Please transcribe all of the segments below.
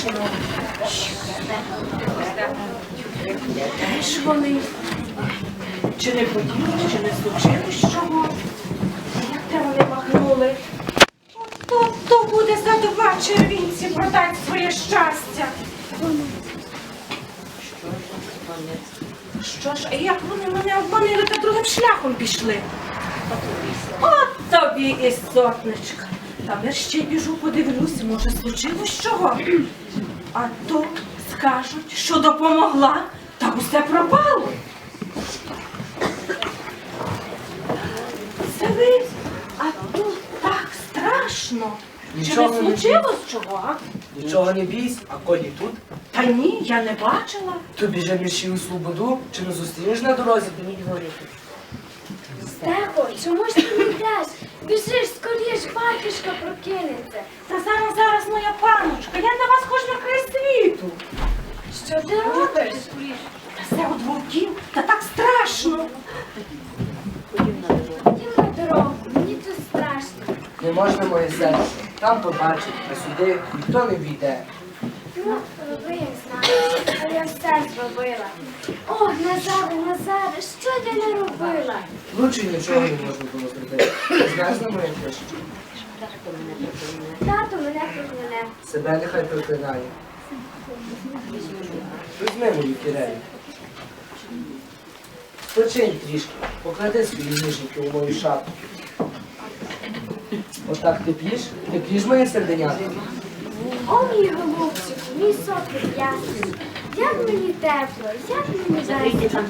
страшно. Де ж вони? Чи не поділи, чи не случилось чого? Як те вони махнули? От то, буде за два червінці продать своє щастя. Що ж, а як вони мене обманили та другим шляхом пішли? От тобі і сотничка. Та мерщій біжу, подивлюся, може, случилось чого. А то скажуть, що допомогла, та усе пропало. Це ви, а тут так страшно. Чи Нічого не не случилось чого? а? Нічого не бійсь, а коні тут, Та ні, я не бачила. то біжи міші у свободу, чи не зустрінеш на дорозі? Стехо, чому ж ти не йдеш? Біжиш, скоріш, батюшка прокинеться. Та зараз, зараз, моя паночка, я для вас хоч на край світу. Що ти робиш? Та це от вовків, та так страшно. Ходім на дорогу, мені тут страшно. Не можна моє серце. Там побачить, а сюди ніхто не війде. Ну, роби, як знаєш, я все зробила. О, Назаре, Назаре, що ти не робила? Лучше нічого не можна було зробити. Ти знаєш на моє тише? Тато мене прокляне. Себе нехай проклинає. Візьми мою кірею. Спочинь трішки, поклади свої ніжники у мою шапку. Отак тепліш, тепліш моє серденятко. О, мій голубчику, мій сотник ясний. Як мені тепло, як мені весело.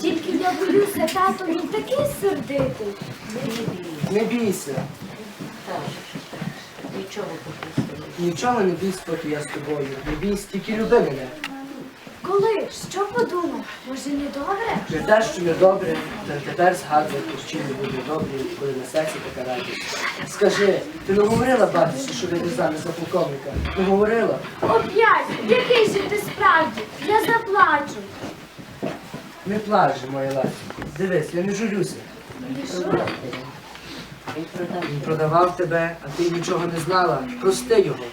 Тільки я боюся, тато, він такий сердитий. Не бійся. Нічого не бійся, поки я з тобою. Не бійся, тільки люби мене. Коли? Що подумав? Може, не добре? Не те, що не добре, та тепер згадуй, що не буде добре, коли на серці така радість. Скажи, ти не говорила бабусі, що ви замість за полковника? Не говорила? Оп'ять, який же ти справді? Я заплачу. Не плач, же, моя ласка. Дивись, я не журюся. Він продавав тебе, а ти нічого не знала. Прости його.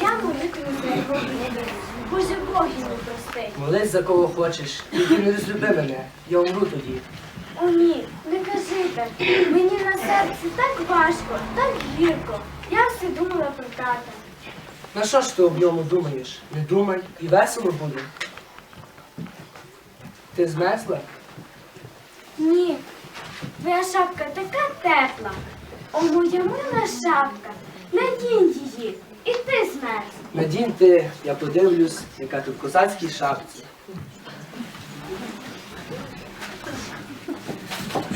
Я молитву за його гніву. Боже Бог йому прости. Молись за кого хочеш, тільки не розлюби мене. Я умру тоді. О ні, не кажи так. Мені на серці так важко, так гірко. Я все думала про тата. На що ж ти об ньому думаєш? Не думай і весело буде. Ти змерзла? Ні, твоя шапка така тепла. О, моя мила шапка. Надінь її. І ти змерз. Надінь ти, я подивлюсь, яка ти в козацькій шапці.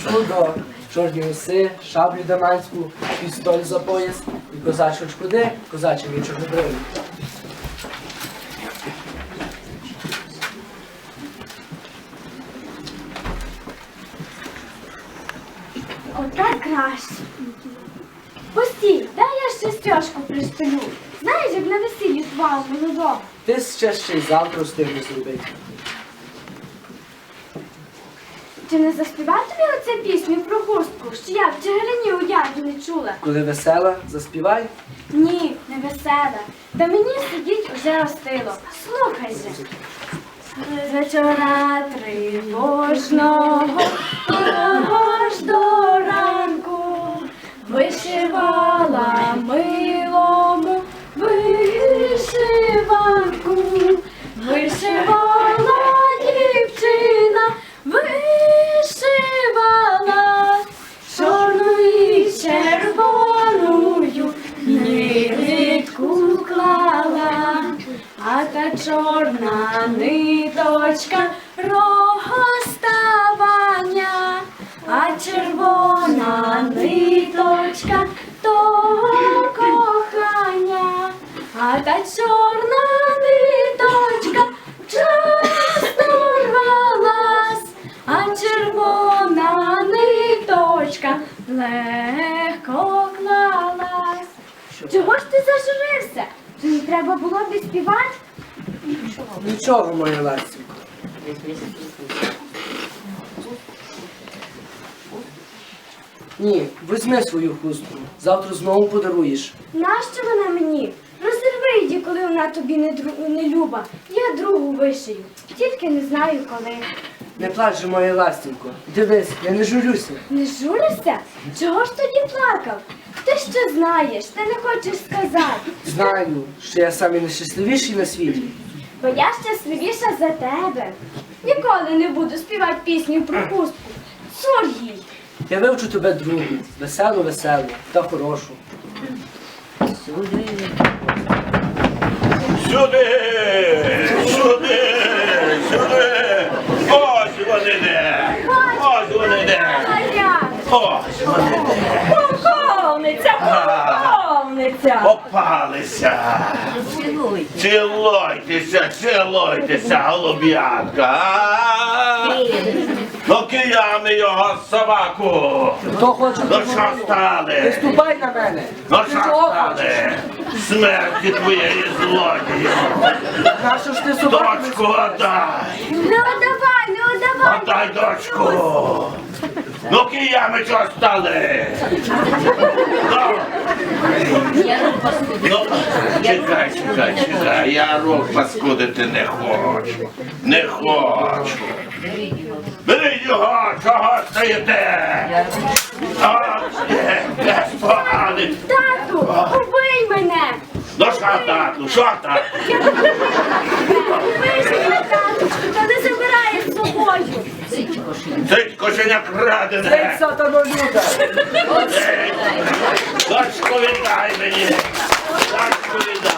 Чудо, чорні уси, шаблю даманську, пістоль за пояс і козачу шкоди, козачі мій чорнобривий. Отак краще. Постій, дай я ще стяжку пристелю. Знаєш, як на весіллі твого молодого. Ти ще ще й завтра встигнеш зробити. Чи не заспівав тобі оце пісню про хустку, що я в Чигирині у ярді не чула? Коли весела, заспівай. Ні, не весела. Та мені сидіть уже остило. Слухай же. Вечора тривожного, аж до ранку вишивала милому чорна ниточка розставання, а червона ниточка того кохання, а та чорна ниточка часто рвалась, а червона ниточка легко клалась. Чого ж ти зажурився? Чи не треба було б співати? Нічого, моя ластівко. Ні, візьми свою хустку. Завтра знову подаруєш. Нащо вона мені? Розірви її коли вона тобі не, дру- не люба. Я другу вишию. Тільки не знаю коли. Не плач же, моя ластівко. Дивись, я не журюся. Не журишся? Чого ж тоді плакав? Ти що знаєш, ти не хочеш сказати. Знаю, що я самий найщасливіший на світі. Бо я щасливіша за тебе. Ніколи не буду співати пісню про хустку. Цур їй. Я вивчу тебе другу, веселу, веселу та хорошу. Сюди! Сюди! Сюди! Ось вони де! Ось вони де! Ось вони Попалися! Цілуйтеся, цілуйтеся, голуб'ятка! а? Ну киями його собаку! Хто хоче Ну що стали? ступай на мене. Ну що стали? Смерті твоєї злодію! Нащо ж ти собаку? Дочку отдай! Не одавай, не одавай. Отдай дочку! Ну киями чого стали? Ну, ну, чекай, чекай, чекай, я рук паскудити не хочу. Не хочу. Беріть його, чого стоїте? А, є, є, поганий. Тату, убий мене. Ну що тату, що тату? Убий мене, таточку, та не забирай з собою. Кошеня Цей крадене. сатанолюда. Дочку віддай мені! Дочку віддай!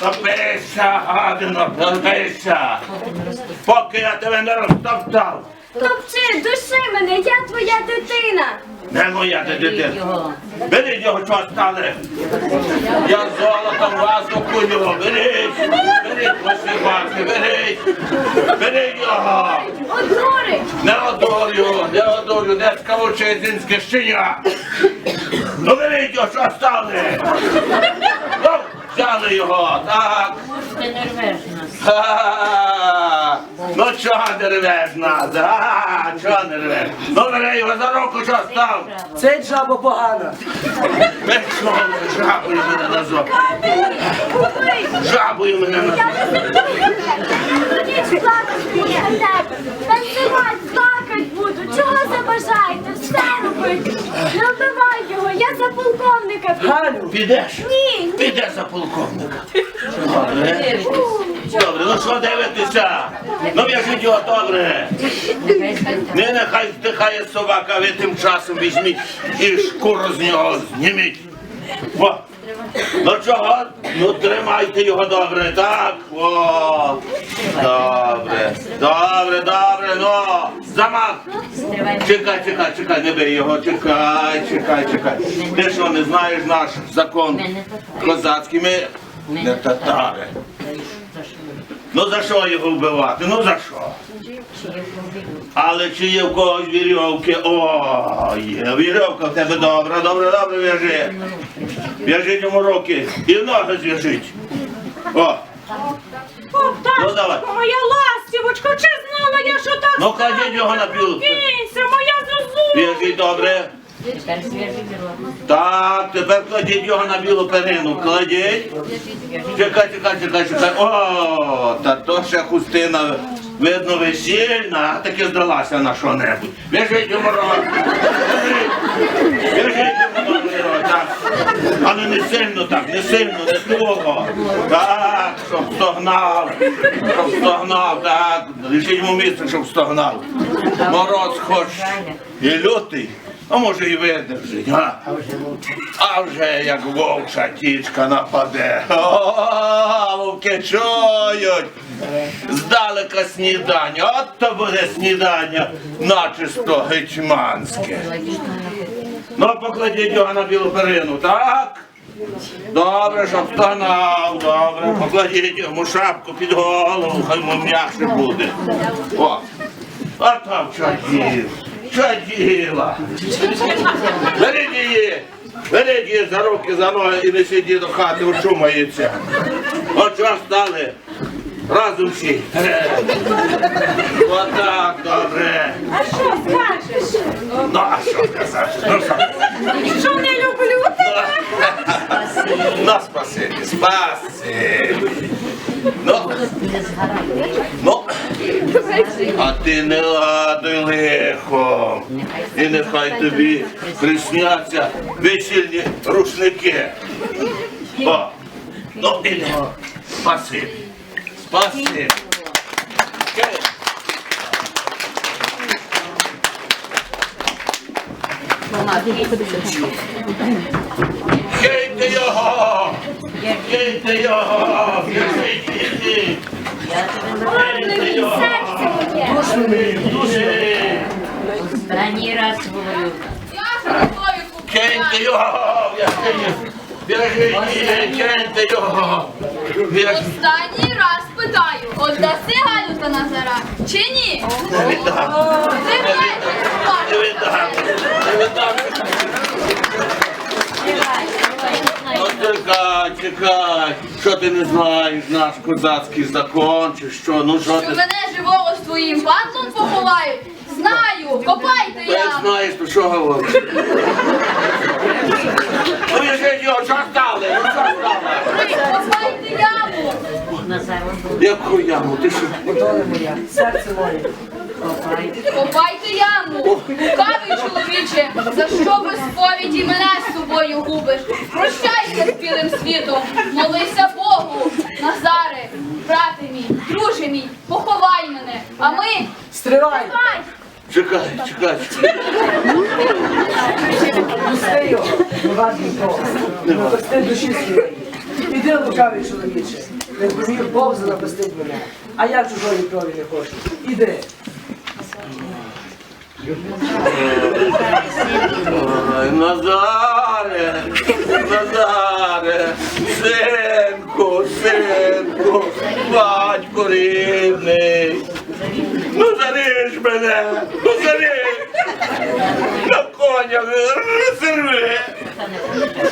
Топися, гадино, топися! Поки я тебе не розтоптав! Топчи, души мене, я твоя дитина. Не моя ти дитина! Беріть його, чого стали! Я золотом вас окую! Беріть! Беріть ваші бабки, беріть! Беріть його! Одурить. Не одолю, не одолю, не скавучезінське щеня. Ну беріть його? Ну, взяли його, так. Ти не рвеш нас. Ха-ха-ха. Ну чого не рвеш нас? Чого не рвеш? Ну бери його за руку, що став? Цей жаба погана. Ви що, жабою мене назвав? Жабою мене назвав. Ніч плакати біля тебе. Танцювати, плакать буду. Чого забажаєте? Все робити. Не вбивай його, я за полковника піду. Галю, Підеш? Ні, ні. Піде за полковника. Добре. Добре, ну що дивитися? Ну в'яжіть його добре. Не нехай здихає собака, ви тим часом візьміть і шкуру з нього зніміть. О. Ну чого? Ну тримайте його добре, так? О. Добре. Добре, добре, ну. Замах. Чекай, чекай, чекай, не бий його, чекай, чекай, чекай. Ти що, не знаєш наш закон козацький? Ми не татари. Ну за що його вбивати? Ну за що? Але чи є в когось вірьовки? О, є вірьовка в тебе добра, добре, добре в'яжи. В'яжіть йому руки і ноги зв'яжіть. О, О, Ну, давай. моя ластівочка, чи знала я, що так ну кладіть його на піл. Кінься, моя зозуля! В'яжіть добре. Тепер свіжий вірок. Так, тепер кладіть його на білу перину. Кладіть. Чекай, чекай, чекай, чекай. О, та то ще хустина. Видно, весільна, а таки здалася на що-небудь. Біжіть йому. Біжіть. Біжіть йому рот, Але не сильно так, не сильно, не того. Так, щоб стогнав. Щоб стогнав, так. Лишіть йому місце, щоб стогнав. Мороз хоч і лютий, а може і видержить. А? А вже як вовча тічка нападе. О, вовки чують. Здалека снідання. От то буде снідання начисто гетьманське. Ну, покладіть його на білу перину, так? Добре, щоб стогнав, добре, покладіть йому шапку під голову, хай йому м'якше буде. О, а там чадів, чаділа. Беріть її, беріть її за руки, за ноги і несіть її до хати, очумається. От що стали? Разом всі. Отак, добре. А що скажеш? Ну, а що сказати? Ну, що? Що не люблю тебе? Ну, На спасибі, спасибі. Ну, ну, а ти не ладуй лихо. І нехай тобі присняться весільні рушники. О, ну, і. Спасибі. Окей. Киньте його! Киньте його! Моє. Душі! Останній раз говорю. Киньте його! Біжіть! Киньте його! Біжіть! Останній раз питаю, отдаси Галю та Назара чи ні? Не віддам! Ти Не віддам! Не віддам! Чекай, чекай! Що ти не знаєш наш козацький закон, чи що? Ну що що мене живого з твоїм патлом поховають? Знаю, копайте Ти я. знаєш, про що говориш? Ну і ж його, що стали? Ну що стали? Копайте яму. Назар, он був. Яку яму? Ти що? Доле моя, серце моє. Копайте яму. Кавий чоловіче, за що без сповіді мене з собою губиш? Прощайся з білим світом, молися Богу. Назаре, брате мій, друже мій, поховай мене, а ми Стривай! Хай! Чекай, чекай. Пусти його, не важно того. Не пусти душі своєї. Іди, лукавий чоловіче. Не помів Бог занапастить мене. А я чужої крові не хочу. Іди. Ой, Назаре, Назаре, синку, синку, батько рідний. Ну заріж мене, ну заріж. На коня розірви.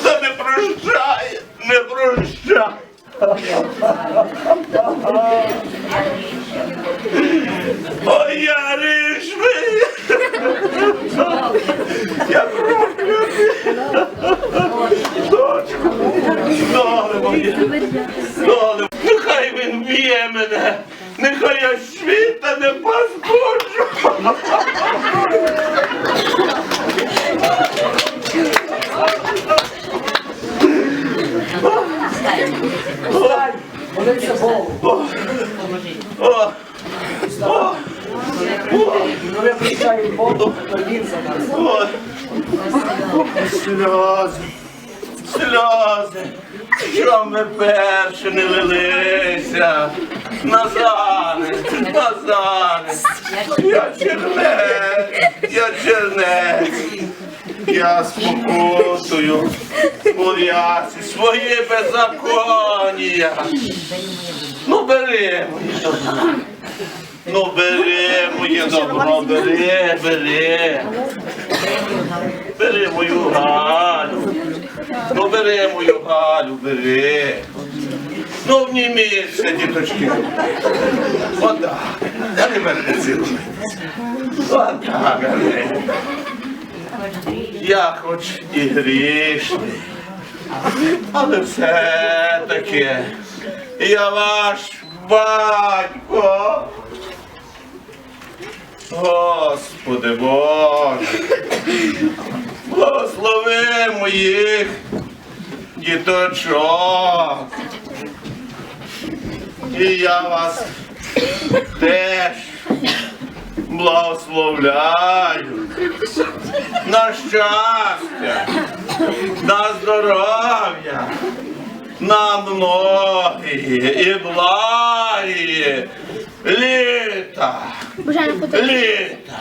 Та не прощай, не прощай. Ой, я рішми. Я проклятий. Дочко, доле моє, доле. Нехай він б'є мене, нехай я світа не паскуджу. Встань, молися Богу. О, о, Ну я прощаю Богу, то він за нас. о. Сльози, сльози, що ми перші не лилися. Назаре, Назаре, я чернець, я чернець. Я спокутую пов'яці свої беззаконня. Ну бери моє добро. Ну бери моє добро, бери, бери. Бери мою Галю. Ну бери мою Галю, бери. Ну обніміться, діточки. Отак. Не мене цілуй. Отак. Я хоч і грішний, але все-таки я ваш батько. Господи Боже, благослови моїх діточок. І я вас теж благословляю. На щастя, на здоров'я, на многії і благі. Літа, літа.